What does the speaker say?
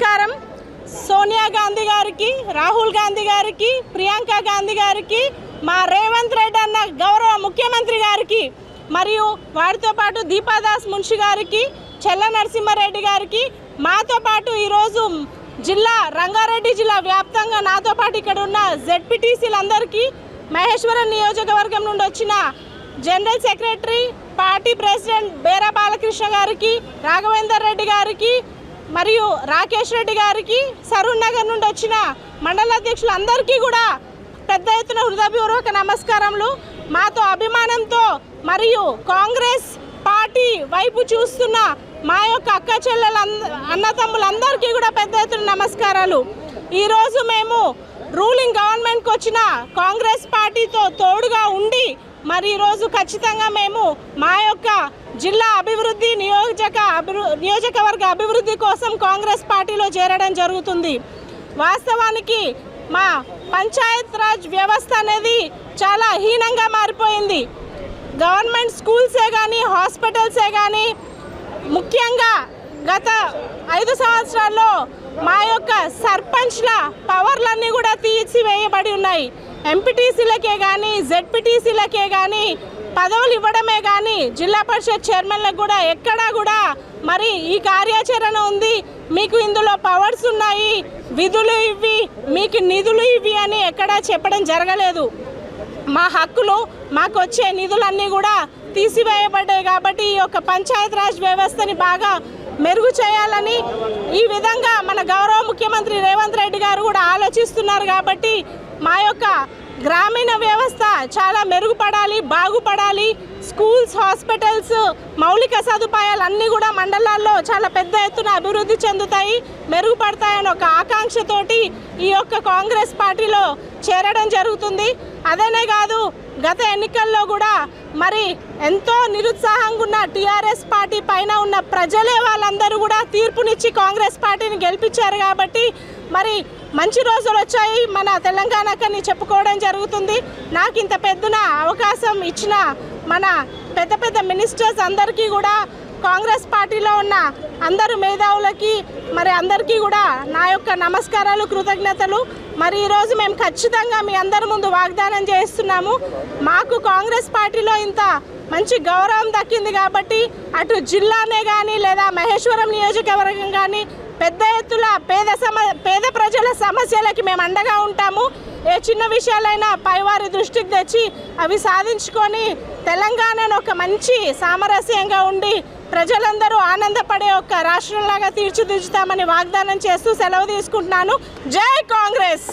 నమస్కారం. సోనియా గాంధీ గారికి రాహుల్ గాంధీ గారికి ప్రియాంక గాంధీ గారికి మా రేవంత్ రెడ్డి అన్న గౌరవ ముఖ్యమంత్రి గారికి మరియు వారితో పాటు దీపాదాస్ మున్షి గారికి చెల్ల నరసింహారెడ్డి గారికి మాతో పాటు ఈరోజు జిల్లా రంగారెడ్డి జిల్లా వ్యాప్తంగా నాతో పాటు ఇక్కడ ఉన్న జెడ్పీటీసీలందరికీ మహేశ్వరం నియోజకవర్గం నుండి వచ్చిన general secretary party president Bera Balakrishna గారికి రాఘవేందర్ రెడ్డి గారికి మరియు రాకేష్ రెడ్డి గారికి సరూర్ నగర్ నుండి వచ్చిన మండల అధ్యక్షులందరికీ కూడా పెద్ద ఎత్తున హృదయపూర్వక నమస్కారములు. మాతో అభిమానంతో మరియు కాంగ్రెస్ పార్టీ వైపు చూస్తున్న మా యొక్క అక్క చెల్లెల అన్నతమ్ములందరికీ కూడా పెద్ద ఎత్తున నమస్కారాలు. ఈరోజు మేము రూలింగ్ గవర్నమెంట్కి వచ్చిన కాంగ్రెస్ పార్టీతో తోడుగా ఉండి మరి ఈరోజు ఖచ్చితంగా మేము మా యొక్క జిల్లా అభివృద్ధి నియోజక నియోజకవర్గ అభివృద్ధి కోసం కాంగ్రెస్ పార్టీలో చేరడం జరుగుతుంది. వాస్తవానికి మా పంచాయత్ రాజ్ వ్యవస్థ అనేది చాలా హీనంగా మారిపోయింది. గవర్నమెంట్ స్కూల్సే కానీ హాస్పిటల్సే కానీ ముఖ్యంగా గత ఐదు సంవత్సరాల్లో మా యొక్క సర్పంచ్ల పవర్లన్నీ కూడా తీసివేయబడి ఉన్నాయి. ఎంపీటీసీలకే కానీ జెడ్పీటీసీలకే కానీ పదవులు ఇవ్వడమే కానీ జిల్లా పరిషత్ చైర్మన్లకు కూడా ఎక్కడా కూడా మరి ఈ కార్యాచరణ ఉంది. మీకు ఇందులో పవర్స్ ఉన్నాయి. విధులు ఇవి మీకు నిధులు ఇవి అని ఎక్కడా చెప్పడం జరగలేదు. మా హక్కులు మాకు వచ్చే నిధులన్నీ కూడా తీసివేయబడ్డాయి కాబట్టి ఈ యొక్క పంచాయత్ రాజ్ వ్యవస్థని బాగా మెరుగు చేయాలని ఈ విధంగా మన గౌరవ ముఖ్యమంత్రి రేవంత్ రెడ్డి గారు కూడా ఆలోచిస్తున్నారు కాబట్టి మా యొక్క గ్రామీణ వ్యవస్థ చాలా మెరుగుపడాలి బాగుపడాలి. స్కూల్స్ హాస్పిటల్స్ మౌలిక సదుపాయాలు అన్నీ కూడా మండలాల్లో చాలా పెద్ద ఎత్తున అభివృద్ధి చెందుతాయి మెరుగుపడతాయని ఒక ఆకాంక్షతోటి ఈ యొక్క కాంగ్రెస్ పార్టీలో చేరడం జరుగుతుంది. అదనే కాదు గత ఎన్నికల్లో కూడా మరి ఎంతో నిరుత్సాహంగా ఉన్న టీఆర్ఎస్ పార్టీ పైన ఉన్న ప్రజలే వాళ్ళందరూ కూడా తీర్పునిచ్చి కాంగ్రెస్ పార్టీని గెలిపించారు కాబట్టి మరి మంచి రోజులు వచ్చాయి మన తెలంగాణకని చెప్పుకోవడం జరుగుతుంది. నాకు ఇంత పెద్దన అవకాశం ఇచ్చిన మన పెద్ద పెద్ద మినిస్టర్స్ అందరికీ కూడా కాంగ్రెస్ పార్టీలో ఉన్న అందరు మేధావులకి మరి అందరికీ కూడా నా యొక్క నమస్కారాలు కృతజ్ఞతలు. మరి ఈరోజు మేము ఖచ్చితంగా మీ అందరి ముందు వాగ్దానం చేస్తున్నాము. మాకు కాంగ్రెస్ పార్టీలో ఇంత మంచి గౌరవం దక్కింది కాబట్టి అటు జిల్లానే కానీ లేదా మహేశ్వరం నియోజకవర్గం కానీ పెద్ద ఎత్తున పేద సమ పేద ప్రజల సమస్యలకి మేము అండగా ఉంటాము. ఏ చిన్న విషయాలైనా పైవారి దృష్టికి తెచ్చి అవి సాధించుకొని తెలంగాణను ఒక మంచి సామరస్యంగా ఉండి ప్రజలందరూ ఆనందపడే ఒక రాష్ట్రంలాగా తీర్చిదిద్దుతామని వాగ్దానం చేస్తూ సెలవు తీసుకుంటున్నాను. జై కాంగ్రెస్!